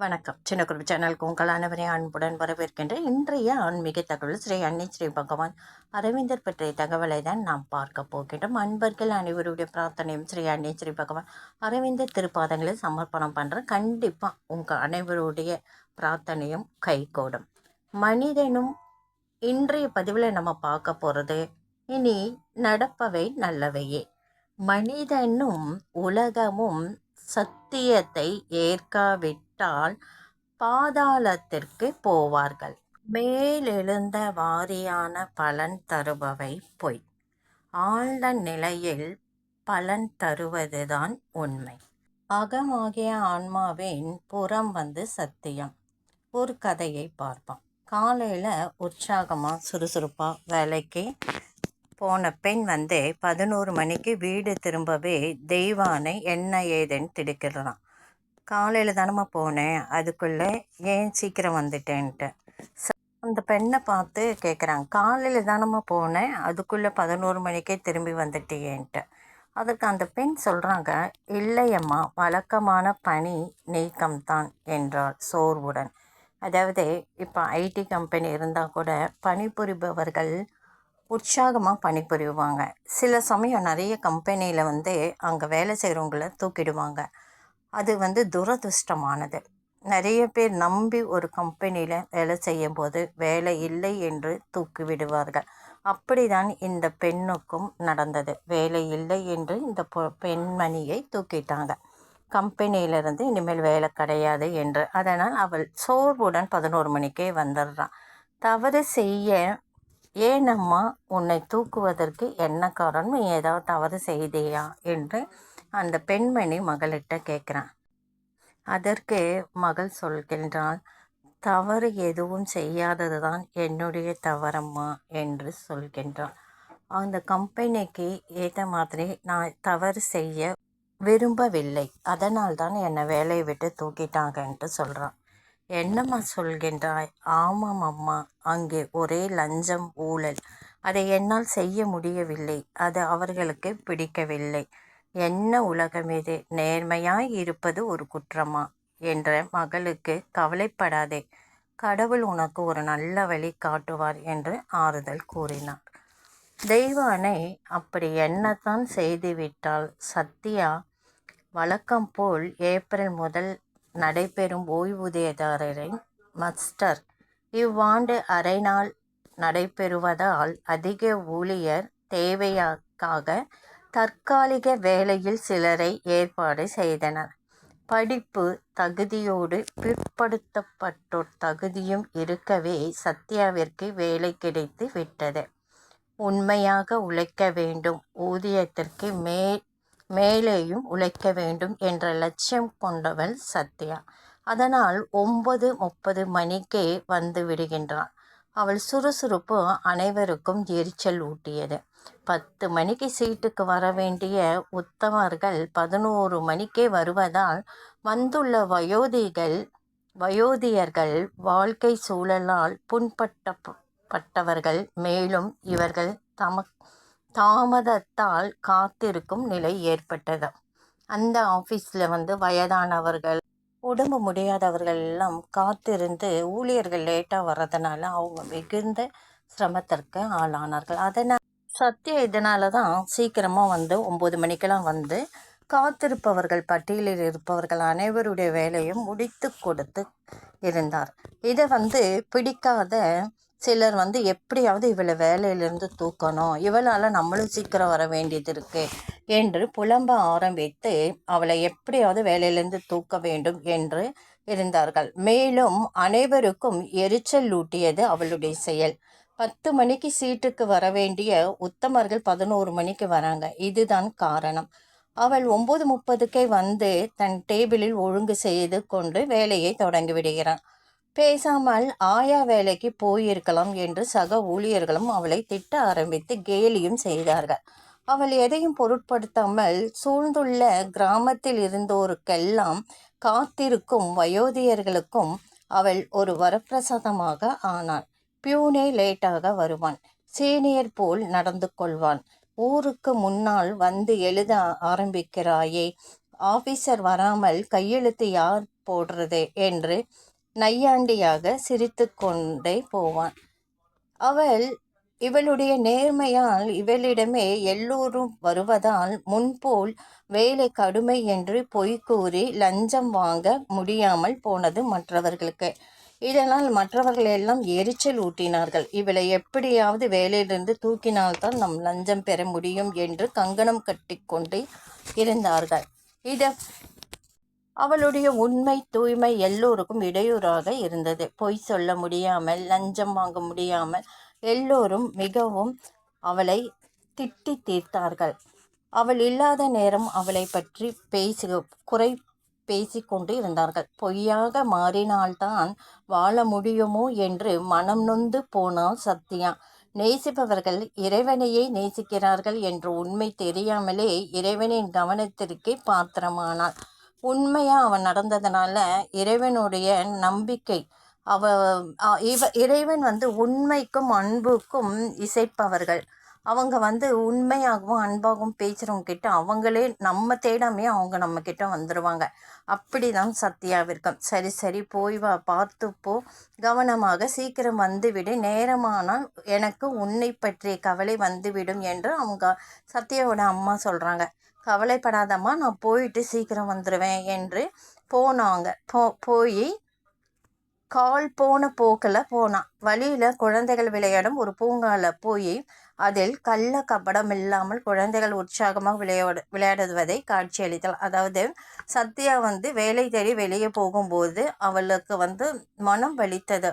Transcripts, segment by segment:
வணக்கம். சின்ன குருவி சேனலுக்கு உங்கள் அனைவரையும் அன்புடன் வரவேற்கின்ற இன்றைய ஆன்மீக தகவல் ஸ்ரீ அன்னை ஸ்ரீ பகவான் அரவிந்தர் பற்றிய தகவலை தான் நாம் பார்க்க போகின்றோம். அன்பர்கள் அனைவருடைய பிரார்த்தனையும் ஸ்ரீ அன்னை ஸ்ரீ பகவான் அரவிந்தர் திருப்பாதங்களை சமர்ப்பணம் பண்ணுறேன் கண்டிப்பாக உங்கள் அனைவருடைய பிரார்த்தனையும் கைகூடும். மனிதனும் இன்றைய பதிவில் நம்ம பார்க்க போகிறது இனி நடப்பவை நல்லவையே. மனிதனும் உலகமும் சத்தியத்தை விட்டால் பாதாளத்திற்கு போவார்கள். மேலெழுந்த வாரியான பலன் தருபவை பொய். ஆழ்ந்த நிலையில் பலன் தருவதுதான் உண்மை. அகமாகிய ஆன்மாவின் புறம் வந்து சத்தியம். ஒரு கதையை பார்ப்போம். காலையில் உற்சாகமாக சுறுசுறுப்பாக வேலைக்கு போன பெண் வந்து பதினோரு மணிக்கு வீடு திரும்பவே தெய்வானை என்ன ஏதுன்னு திடுக்கிறான் காலையில் தானம்மா போனேன். அதுக்குள்ளே ஏன் சீக்கிரம் வந்துட்டேன்ட்டு. அந்த பெண்ணை பார்த்து கேட்குறாங்க காலையில் தானம்மா போனேன். அதுக்குள்ளே பதினோரு மணிக்கே திரும்பி வந்துட்டியேன்ட்டு. அதுக்கு அந்த பெண் சொல்கிறாங்க இல்லையம்மா வழக்கமான பணி நீக்கம்தான் என்றார் சோர்வுடன். அதாவது இப்போ ஐடி கம்பெனி இருந்தால் கூட பணிபுரிபவர்கள் உற்சாகமாக பணிபுரிவாங்க. சில சமயம் நிறைய கம்பெனியில் வந்து அங்கே வேலை செய்கிறவங்கள தூக்கிடுவாங்க. அது வந்து துரதிருஷ்டமானது. நிறைய பேர் நம்பி ஒரு கம்பெனியில் வேலை செய்யும் போது வேலை இல்லை என்று தூக்கி விடுவார்கள். அப்படிதான் இந்த பெண்ணுக்கும் நடந்தது. வேலை இல்லை என்று இந்த பெண்மணியை தூக்கிட்டாங்க. கம்பெனியிலிருந்து இனிமேல் வேலை கிடையாது என்று. அதனால் அவள் சோர்வுடன் பதினோரு மணிக்கே வந்துடுறான். தவறு செய்ய ஏனம்மா உன்னை தூக்குவதற்கு என்ன காரணம்? ஏதாவது தவறு செய்தியா? என்று அந்த பெண்மணி மகளிட்ட கேட்குறான் அதற்கு மகள் சொல்கின்றாள் தவறு எதுவும் செய்யாதது தான் என்னுடைய தவறம்மா என்று சொல்கின்றான் அந்த கம்பெனிக்கு ஏற்ற மாதிரி நான் தவறு செய்ய விரும்பவில்லை. அதனால் தான் என்னை வேலையை விட்டு தூக்கிட்டாங்கன்ட்டு சொல்கிறான் என்னம்மா சொல்கின்றாய்? ஆமாம் அம்மா அங்கே ஒரே லஞ்சம் ஊழல். அதை என்னால் செய்ய முடியவில்லை. அது அவர்களுக்கு பிடிக்கவில்லை. என்ன உலகம் இது? நேர்மையாய் இருப்பது ஒரு குற்றமா? என்ற மகளுக்கு கவலைப்படாதே. கடவுள் உனக்கு ஒரு நல்ல வழி காட்டுவார் என்று ஆறுதல் கூறினார். தெய்வானை அப்படி என்னத்தான் செய்துவிட்டால் சத்யா வழக்கம் போல் ஏப்ரல் முதல் நடைபெறும் ஓய்வூதியதாரரின் மஸ்டர். இவ்வாண்டு அரை நாள் நடைபெறுவதால் அதிக ஊழியர் தேவையாக தற்காலிக வேலையில் சிலரை ஏற்பாடு செய்தனர். படிப்பு தகுதியோடு பிற்படுத்தப்பட்டோர் தகுதியும் இருக்கவே சத்யாவிற்கு வேலை கிடைத்து விட்டது. உண்மையாக உழைக்க வேண்டும் ஊதியத்திற்கு மே மேலேயும் உழைக்க வேண்டும் என்ற லட்சியம் கொண்டவள் சத்யா. அதனால் ஒன்பது முப்பது மணிக்கே வந்து விடுகின்றான். அவள் சுறுசுறுப்பு அனைவருக்கும் எரிச்சல் ஊட்டியது. பத்து மணிக்கு சீட்டுக்கு வர வேண்டிய உத்தமர்கள் பதினோரு மணிக்கே வருவதால் வந்துள்ள வயோதிகள் வயோதியர்கள் வாழ்க்கை சூழலால் புண்பட்டப்பட்டவர்கள் மேலும் இவர்கள் தம தாமதத்தால் காத்திருக்கும் நிலை ஏற்பட்டது. அந்த ஆஃபீஸில் வந்து வயதானவர்கள் உடம்பு முடியாதவர்கள் எல்லாம் காத்திருந்து ஊழியர்கள் லேட்டாக வர்றதுனால அவங்க மிகுந்த சிரமத்திற்கு ஆளானார்கள். அதனால் சத்யா இதனால தான் சீக்கிரமாக வந்து ஒம்பது மணிக்கெல்லாம் வந்து காத்திருப்பவர்கள் பட்டியலில் இருப்பவர்கள் அனைவருடைய வேலையும் முடித்து கொடுத்து இருந்தார். இதை வந்து பிடிக்காத சிலர் வந்து எப்படியாவது இவளை வேலையிலிருந்து தூக்கணும். இவளால் நம்மளும் சீக்கிரம் வர வேண்டியது இருக்குது என்று புலம்ப ஆரம்பித்து அவளை எப்படியாவது வேலையிலிருந்து தூக்க வேண்டும் என்று இருந்தார்கள் மேலும் அனைவருக்கும் எரிச்சல் ஊட்டியது அவளுடைய செயல். பத்து மணிக்கு சீட்டுக்கு வர வேண்டிய உத்தமர்கள் பதினோரு மணிக்கு வராங்க. இதுதான் காரணம். அவள் ஒம்பது முப்பதுக்கே வந்து தன் டேபிளில் ஒழுங்கு செய்து கொண்டு வேலையை தொடங்கி விடுகிறான். பேசாமல் ஆயா வேலைக்கு போயிருக்கலாம் என்று சக ஊழியர்களும் அவளை திட்ட ஆரம்பித்து கேலியும் செய்தார்கள். அவள் எதையும் பொருட்படுத்தாமல் சூழ்ந்துள்ள கிராமத்தில் இருந்தோருக்கெல்லாம் காத்திருக்கும் வயோதியர்களுக்கும் அவள் ஒரு வரப்பிரசாதமாக ஆனாள். பியூனே லேட்டாக வருவான். சீனியர் போல் நடந்து கொள்வான். ஊருக்கு முன்னால் வந்து எழுத ஆரம்பிக்கிறாயே ஆபீசர் வராமல் கையெழுத்து யார் போடுறது? என்று நையாண்டியாக சிரித்து கொண்டே போவான். அவள் இவளுடைய நேர்மையால் இவளிடமே எல்லோரும் வருவதால் முன்போல் வேலை கடுமை என்று பொய் கூறி லஞ்சம் வாங்க முடியாமல் போனது மற்றவர்களுக்கு. இதனால் மற்றவர்கள் எல்லாம் எரிச்சல் ஊட்டினார்கள். இவளை எப்படியாவது வேலையிலிருந்து தூக்கினால்தான் நம் லஞ்சம் பெற முடியும் என்று கங்கணம் கட்டிக்கொண்டு இருந்தார்கள். இத அவளுடைய உண்மை தூய்மை எல்லோருக்கும் இடையூறாக இருந்தது. பொய் சொல்ல முடியாமல் லஞ்சம் வாங்க முடியாமல் எல்லோரும் மிகவும் அவளை திட்டி தீர்த்தார்கள். அவள் இல்லாத நேரம் அவளை பற்றி பேசி குறை பேசி கொண்டு இருந்தார்கள். பொய்யாக மாறினால்தான் வாழ முடியுமோ என்று மனம் நொந்து போனாள் சத்யா. நேசிப்பவர்கள் இறைவனையே நேசிக்கிறார்கள் என்ற உண்மை தெரியாமலே இறைவனின் கவனத்திற்கே பாத்திரமானாள். உண்மையாக அவன் நடந்ததுனால இறைவனுடைய நம்பிக்கை அவ இவ இறைவன் வந்து உண்மைக்கும் அன்புக்கும் இசைப்பவர்கள். அவங்க வந்து உண்மையாகவும் அன்பாகவும் பேசுகிறவங்க கிட்ட அவங்களே நம்ம தேடாமே அவங்க நம்ம கிட்ட வந்துடுவாங்க அப்படி தான் சத்தியாவிற்கும் சரி சரி போய் வா பார்த்துப்போ கவனமாக சீக்கிரம் வந்துவிடு. நேரமானால் எனக்கு உன்னை பற்றிய கவலை வந்துவிடும் என்று அவங்க சத்யாவோட அம்மா சொல்கிறாங்க கவலைப்படாதம்மா நான் போயிட்டு சீக்கிரம் வந்துடுவேன் என்று போனாங்க. போ போய் கால் போன போக்கில் போனான். வழியில் குழந்தைகள் விளையாடும் ஒரு பூங்காவில் போய் அதில் கள்ள கபடம் இல்லாமல் குழந்தைகள் உற்சாகமாக விளையாடு விளையாடுவதை காட்சியளித்தாள். அதாவது சத்யா வந்து வேலை தேடி வெளியே போகும்போது அவளுக்கு வந்து மனம் வலித்தது.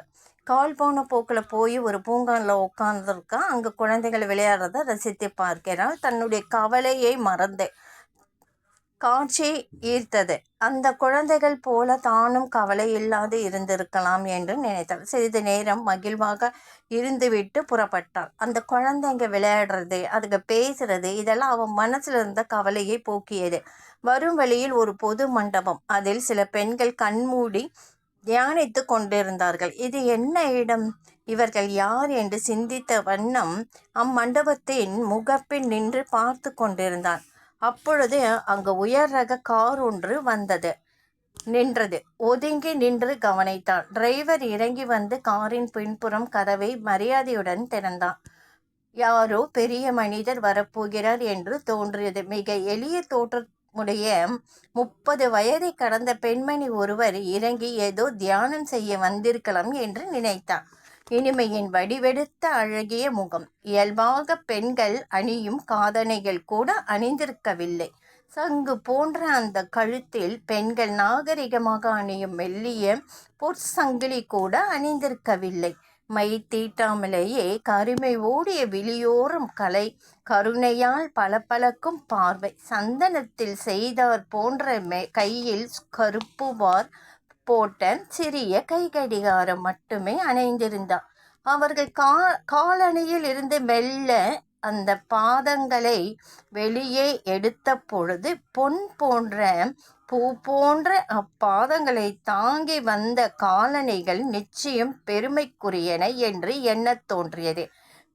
கால் போன போக்கில் போய் ஒரு பூங்கானில் உட்காந்துருக்கா அங்கே குழந்தைகள் விளையாடுறத ரசித்து பார்க்கிறாள். தன்னுடைய கவலையை மறந்து காட்சி ஈர்த்தது. அந்த குழந்தைகள் போல தானும் கவலை இல்லாது இருந்திருக்கலாம் என்று நினைத்தாள். சிறிது நேரம் மகிழ்வாக இருந்துவிட்டு புறப்பட்டாள். அந்த குழந்தைங்க விளையாடுறது அதுங்க பேசுறது இதெல்லாம் அவன் மனசில் இருந்த கவலையை போக்கியது. வரும் வழியில் ஒரு பொது மண்டபம். அதில் சில பெண்கள் கண்மூடி தியானித்து கொண்டிருந்தார்கள். இது என்ன இடம்? இவர்கள் யார் என்று சிந்தித்த வண்ணம் அம்மண்டபத்தின் முகப்பில் நின்று பார்த்து கொண்டிருந்தான். அப்பொழுது அங்கு உயர் ரக கார் ஒன்று வந்தது. நின்றது. ஒதுங்கி நின்று கவனித்தான். டிரைவர் இறங்கி வந்து காரின் பின்புறம் கதவை மரியாதையுடன் திறந்தான். யாரோ பெரிய மனிதர் வரப்போகிறார் என்று தோன்றியது. மிக எளிய தோற்றமுடைய முப்பது வயதை கடந்த பெண்மணி ஒருவர் இறங்கி ஏதோ தியானம் செய்ய வந்திருக்கலாம் என்று நினைத்தான். இனிமையின் வடிவெடுத்த அழகிய முகம். இயல்பாக பெண்கள் அணியும் காதணைகள் கூட அணிந்திருக்கவில்லை. சங்கு போன்ற அந்த கழுத்தில் பெண்கள் நாகரிகமாக அணியும் மெல்லிய பொற்சங்கிலி கூட அணிந்திருக்கவில்லை. மை தீட்டாமலேயே கருமை ஓடிய விழியோறும் கலை கருணையால் பளபளக்கும் பார்வை சந்தனத்தில் செய்தார் போன்ற மே கையில் கருப்புவார் போட்ட சிறிய கைகடிகாரம் மட்டுமே அணைந்திருந்தார் அவர்கள் கா காலணியில் இருந்து மெல்ல அந்த பாதங்களை வெளியே எடுத்த பொழுது பொன் போன்ற பூ போன்ற அப்பாதங்களை தாங்கி வந்த காலணிகள் நிச்சயம் பெருமைக்குரியன என்று எண்ணத் தோன்றியது.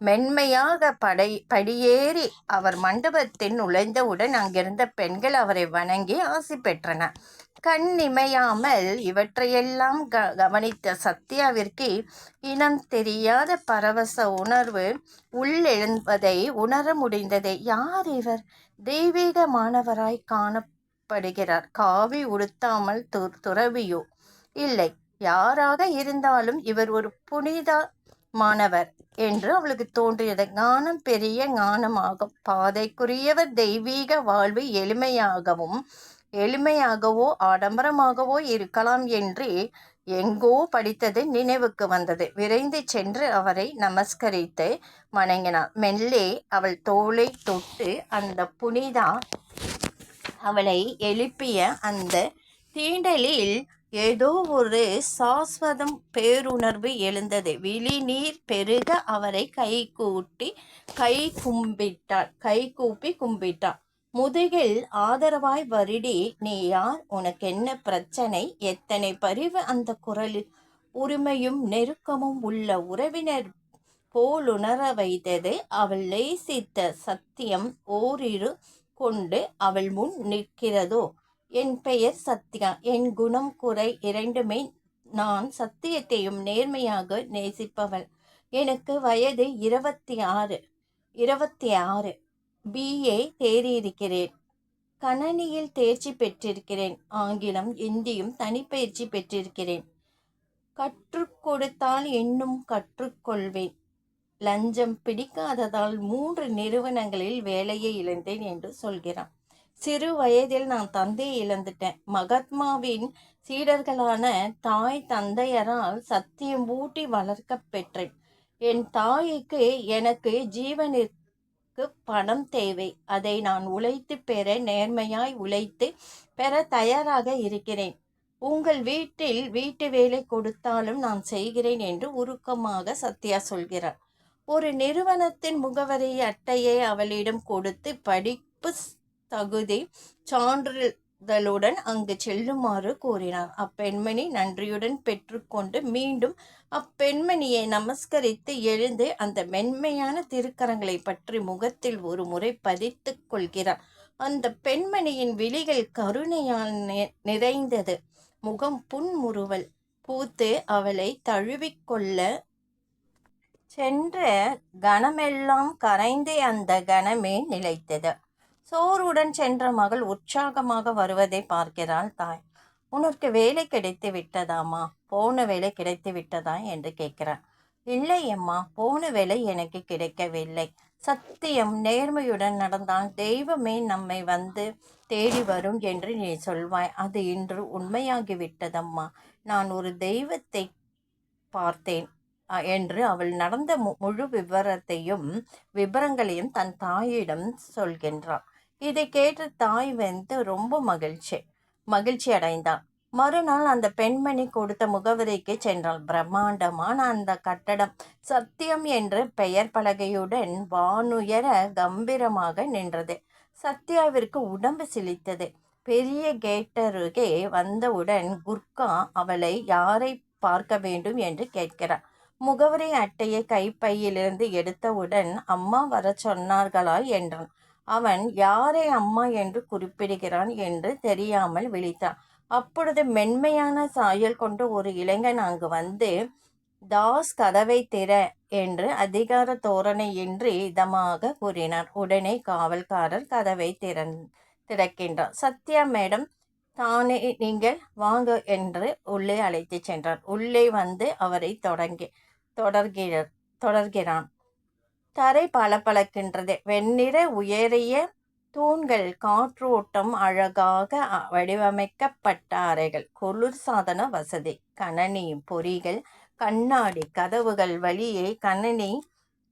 மென்மையாக படை படியேறி அவர் மண்டபத்தில் நுழைந்தவுடன் அங்கிருந்த பெண்கள் அவரை வணங்கி ஆசி பெற்றனர் கண் இமையாமல் இவற்றையெல்லாம் க கவனித்த சத்யாவிற்கு இனம் தெரியாத பரவச உணர்வு உள்ளெழும்பதை உணர முடிந்தது. யார் இவர்? தெய்வீக மாணவராய் காணப்படுகிறார். காவி உடுத்தாமல் து துறவியோ? இல்லை. யாராக இருந்தாலும் இவர் ஒரு புனித மாணவர் என்று அவளுக்கு தோன்றியது. ஞானம் பெரிய ஞானமாகும். பாதைக்குரியவர் தெய்வீக வாழ்வு எளிமையாகவும் எளிமையாகவோ ஆடம்பரமாகவோ இருக்கலாம் என்று எங்கோ படித்தது நினைவுக்கு வந்தது. விரைந்து சென்று அவரை நமஸ்கரித்து வணங்கினாள் மெல்லே அவள் தோலை தொட்டு அந்த புனிதா அவளை எழுப்பிய அந்த தீண்டலில் ஏதோ ஒரு சாஸ்வதம் பேருணர்வு எழுந்தது. விழி நீர் பெருக அவரை கை கூட்டி கை கும்பிட்டாள். கை கூப்பி கும்பிட்டாள். முதுகில் ஆதரவாய் வருடி நீ யார்? உனக்கு என்ன பிரச்சனை? எத்தனை பரிவு அந்த குரலில்? உரிமையும் நெருக்கமும் உள்ள உறவினர் போலுணர வைத்தது. அவள் லேசித்த சத்தியம் ஓரிரு கொண்டு அவள் முன் நிற்கிறதோ? என் பெயர் சத்யா. என் குணம் குறை இரண்டுமே நான் சத்தியத்தையும் நேர்மையாக நேசிப்பவள். எனக்கு வயது இருபத்தி ஆறு இருபத்தி ஆறு. பிஏ தேறியிருக்கிறேன். கணனியில் தேர்ச்சி பெற்றிருக்கிறேன். ஆங்கிலம் இந்தியும் தனிப்பயிற்சி பெற்றிருக்கிறேன். கற்றுக் கொடுத்தால் இன்னும் கற்றுக்கொள்வேன் லஞ்சம் பிடிக்காததால் மூன்று நிறுவனங்களில் வேலையை இழந்தேன் என்று சொல்கிறான். சிறு வயதில் நான் தந்தையை இழந்துட்டேன். மகாத்மாவின் சீடர்களான தாய் தந்தையரால் சத்தியம் ஊட்டி வளர்க்க பெற்றேன். என் தாய்க்கு எனக்கு ஜீவனிற்கு பணம் தேவை. அதை நான் உழைத்து பெற நேர்மையாய் உழைத்து பெற தயாராக இருக்கிறேன். உங்கள் வீட்டில் வீட்டு வேலை கொடுத்தாலும் நான் செய்கிறேன் என்று உருக்கமாக சத்யா சொல்கிறார். ஒரு நிறுவனத்தின் முகவரி அட்டையை அவளிடம் கொடுத்து படிப்பு தகுதி சான்றிதழுடன் அங்கு செல்லுமாறு கூறினார். அப்பெண்மணி நன்றியுடன் பெற்றுக்கொண்டு மீண்டும் அப்பெண்மணியை நமஸ்கரித்து எழுந்து அந்த மென்மையான திருக்கரங்களை பற்றி முகத்தில் ஒரு முறை பதித்து கொள்கிறார். அந்த பெண்மணியின் விழிகள் கருணையால் நிறைந்தது. முகம் புன்முறுவல். பூத்து அவளை தழுவிக்கொள்ள சென்ற கணமெல்லாம் கரைந்தே அந்த கணமே நிலைத்தது. சோறுடன் சென்ற மகள் உற்சாகமாக வருவதை பார்க்கிறாள் தாய். உனக்கு வேலை கிடைத்து விட்டதாமா? போன வேலை கிடைத்து விட்டதா? என்று கேட்கிறான் இல்லை அம்மா போன வேலை எனக்கு கிடைக்கவில்லை. சத்தியம் நேர்மையுடன் நடந்தால் தெய்வமே நம்மை வந்து தேடி வரும் என்று நீ சொல்வாய். அது இன்று உண்மையாகிவிட்டதம்மா. நான் ஒரு தெய்வத்தை பார்த்தேன் என்று அவள் நடந்த முழு விவரத்தையும் விவரங்களையும் தன் தாயிடம் சொல்கின்றாள். இதை கேட்டு தாய் வந்து ரொம்ப மகிழ்ச்சி. மகிழ்ச்சி அடைந்தான் மறுநாள் அந்த பெண்மணி கொடுத்த முகவரிக்கு சென்றாள். பிரம்மாண்டமான அந்த கட்டடம். சத்தியம் என்று பெயர் பலகையுடன் வானுயர கம்பீரமாக நின்றது. சத்யாவிற்கு உடம்பு சிலித்தது. பெரிய கேட்டருகே வந்தவுடன் குர்கா அவளை யாரை பார்க்க வேண்டும் என்று கேட்கிறார். முகவரி அட்டையை கைப்பையிலிருந்து எடுத்தவுடன் அம்மா வர சொன்னார்களா என்றான். அவன் யாரை அம்மா என்று குறிப்பிடுகிறான் என்று தெரியாமல் விழித்தான். அப்பொழுது மென்மையான சாயல் கொண்டு ஒரு இளைஞன் அங்கு வந்து தாஸ் கதவை திற என்று அதிகார தோரணையின்றி இதமாக கூறினார் உடனே காவல்காரர் கதவை திறன் திறக்கின்றார். சத்யா மேடம் தானே நீங்கள் வாங்க என்று உள்ளே அழைத்து சென்றார். உள்ளே வந்து அவரை தொடங்கி தொடர்கிறார் தொடர்கிறான். தரை பளபளக்கின்றது. வெண்ணிற உயரிய தூண்கள் காற்றோட்டம் அழகாக வடிவமைக்கப்பட்ட அறைகள். குளிர்சாதன வசதி. கணனி பொறிகள் கண்ணாடி கதவுகள் வழியே கணனி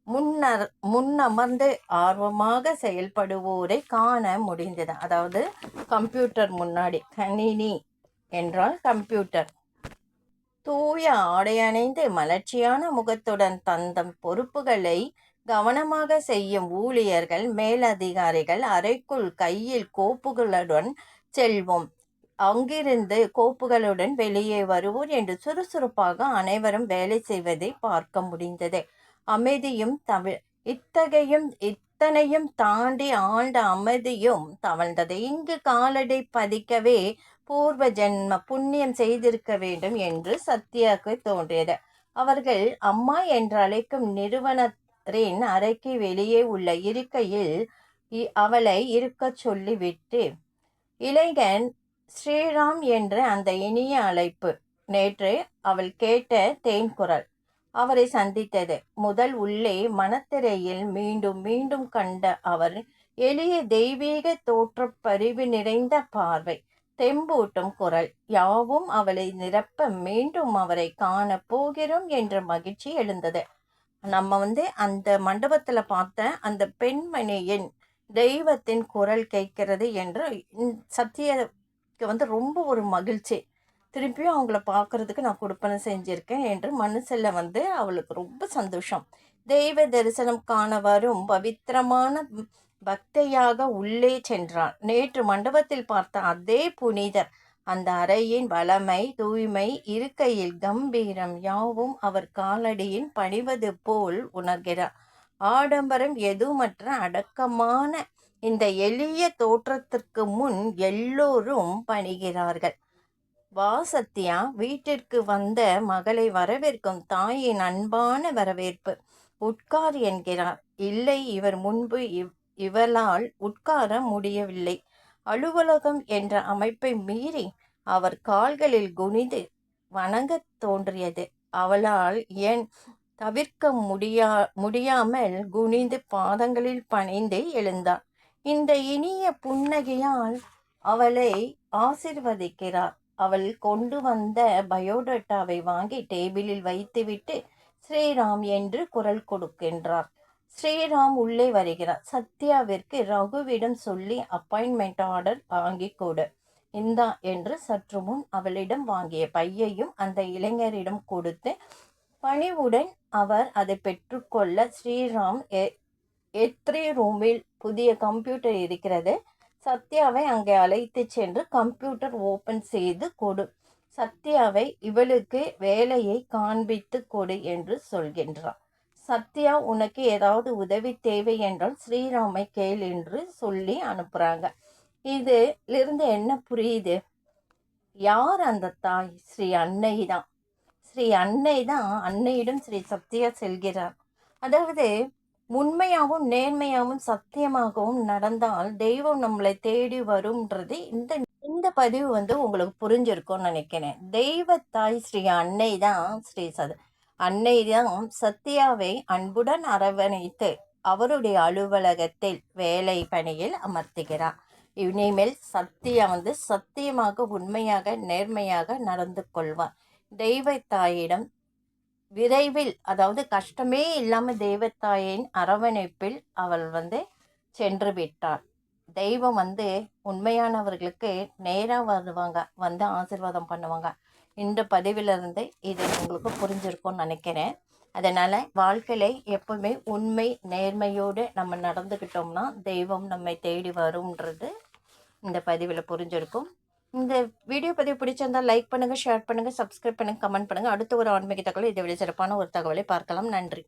முன்னர் முன்னமர்ந்து ஆர்வமாக செயல்படுவோரை காண முடிந்தது. அதாவது கம்ப்யூட்டர் முன்னாடி. கணினி என்றால் கம்ப்யூட்டர். தூய ஆடை அணிந்து மலர்ச்சியான முகத்துடன் தந்தம் பொறுப்புகளை கவனமாக செய்யும் ஊழியர்கள் மேலதிகாரிகள் அறைக்குள் கையில் கோப்புகளுடன் செல்வோம். அங்கிருந்து கோப்புகளுடன் வெளியே வருவோம் என்று சுறுசுறுப்பாக அனைவரும் வேலை செய்வதை பார்க்க முடிந்தது. அமைதியும் தமிழ் இத்தகையும் இத்தனையும் தாண்டி ஆண்ட அமைதியும் தவழ்ந்தது. இங்கு காலடை பதிக்கவே பூர்வ ஜென்ம புண்ணியம் செய்திருக்க வேண்டும் என்று சத்யாவுக்கு தோன்றியது. அவர்கள் அம்மா என்று அழைக்கும் நிறுவன ரின் அறைக்கு வெளியே உள்ள இருக்கையில் அவளை இருக்கச் சொல்லிவிட்டு இளைஞன் ஸ்ரீராம் என்ற அந்த இனிய அழைப்பு. நேற்று அவள் கேட்ட தேன் குரல். அவரை சந்தித்தது. முதல் உள்ளே மனத்திரையில் மீண்டும் மீண்டும் கண்ட அவர் எளிய தெய்வீக தோற்ற பரிவு நிறைந்த பார்வை தெம்பூட்டும் குரல். யாவும் அவளை நிரப்ப மீண்டும் அவரை காண போகிறோம் என்ற மகிழ்ச்சி எழுந்தது. நம்ம வந்து அந்த மண்டபத்தில் பார்த்த அந்த பெண்மணியின் தெய்வத்தின் குரல் கேட்கிறது என்று சத்தியக்கு வந்து ரொம்ப ஒரு மகிழ்ச்சி. திருப்பியும் அவங்கள பார்க்கறதுக்கு நான் கொடுப்பனை செஞ்சுருக்கேன் என்று மனசில் வந்து அவளுக்கு ரொம்ப சந்தோஷம். தெய்வ தரிசனம் காண வரும் பவித்திரமான பக்தையாக உள்ளே சென்றான் நேற்று மண்டபத்தில் பார்த்த அதே புனிதர் அந்த அறையின் வளமை தூய்மை இருக்கையில் கம்பீரம் யாவும் அவர் காலடியின் பணிவது போல் உணர்கிறார். ஆடம்பரம் எதுமற்ற அடக்கமான இந்த எளிய தோற்றத்திற்கு முன் எல்லோரும் பணிகிறார்கள். வாசத்யா வீட்டிற்கு வந்த மகளை வரவேற்கும் தாயின் அன்பான வரவேற்பு உட்கார் என்கிறார். இல்லை இவர் முன்பு இவ் இவளால் உட்கார முடியவில்லை. அலுவலகம் என்ற அமைப்பை மீறி அவர் கால்களில் குனிந்து வணங்கத் தோன்றியது. அவளால் ஏன் தவிர்க்க முடியா முடியாமல் குனிந்து பாதங்களில் பணிந்து எழுந்தார் இந்த இனிய புன்னகையால் அவளை ஆசிர்வதிக்கிறார். அவள் கொண்டு வந்த பயோடேட்டாவை வாங்கி டேபிளில் வைத்துவிட்டு ஸ்ரீராம் என்று குரல் கொடுக்கின்றார். ஸ்ரீராம் உள்ளே வருகிறார். சத்யாவிற்கு ரகுவிடம் சொல்லி அப்பாயின்மெண்ட் ஆர்டர் வாங்கி கொடு. இந்தா என்று சற்று முன் அவளிடம் வாங்கிய பையையும் அந்த இளைஞரிடம் கொடுத்து பணிவுடன் அவர் அதை பெற்றுக்கொள்ள ஸ்ரீராம் எத்ரி ரூமில் புதிய கம்ப்யூட்டர் இருக்கிறது. சத்யாவை அங்கே அழைத்து சென்று கம்ப்யூட்டர் ஓபன் செய்து கொடு. சத்யாவை இவளுக்கு வேலையை காண்பித்து கொடு என்று சொல்கின்றார். சத்யா உனக்கு ஏதாவது உதவி தேவை என்றால் ஸ்ரீராமை கேள் என்று சொல்லி அனுப்புகிறாங்க அனுப்புறாங்க இதிலிருந்து என்ன புரியுது? யார் அந்த தாய்? ஸ்ரீ அன்னை தான் ஸ்ரீ அன்னை தான் அன்னையிடம் ஸ்ரீ சத்யா செல்கிறார். அதாவது உண்மையாகவும் நேர்மையாகவும் சத்தியமாகவும் நடந்தால் தெய்வம் நம்மளை தேடி வரும்ன்றது இந்த இந்த பதிவு வந்து உங்களுக்கு புரிஞ்சிருக்கும்னு நினைக்கிறேன். தெய்வ தாய் ஸ்ரீ அன்னை தான் ஸ்ரீ சத அன்னை தான் சத்யாவை அன்புடன் அரவணைத்து அவருடைய அலுவலகத்தில் வேலை பணியில் அமர்த்துகிறார். இனிமேல் சத்தியம் வந்து சத்தியமாக உண்மையாக நேர்மையாக நடந்து கொள்வார். தெய்வ தாயிடம் விரைவில் அதாவது கஷ்டமே இல்லாமல் தெய்வத்தாயின் அரவணைப்பில் அவள் வந்து சென்று விட்டாள். தெய்வம் வந்து உண்மையானவர்களுக்கு நேராக வருவாங்க வந்து ஆசிர்வாதம் பண்ணுவாங்க. இந்த பதிவிலிருந்து இது உங்களுக்கு புரிஞ்சிருக்கும்னு நினைக்கிறேன். அதனால் வாழ்க்கையில் எப்பவுமே உண்மை நேர்மையோடு நம்ம நடந்துக்கிட்டோம்னா தெய்வம் நம்மை தேடி வரும்ன்றது இந்த பதிவில் புரிஞ்சிருக்கும். இந்த வீடியோ பதிவு பிடிச்சிருந்தால் லைக் பண்ணுங்கள் ஷேர் பண்ணுங்கள் சப்ஸ்கிரைப் பண்ணுங்கள் கமெண்ட் பண்ணுங்கள் அடுத்த ஒரு ஆன்மீக தகவல் இதை விட சிறப்பான ஒரு தகவலை பார்க்கலாம். நன்றி.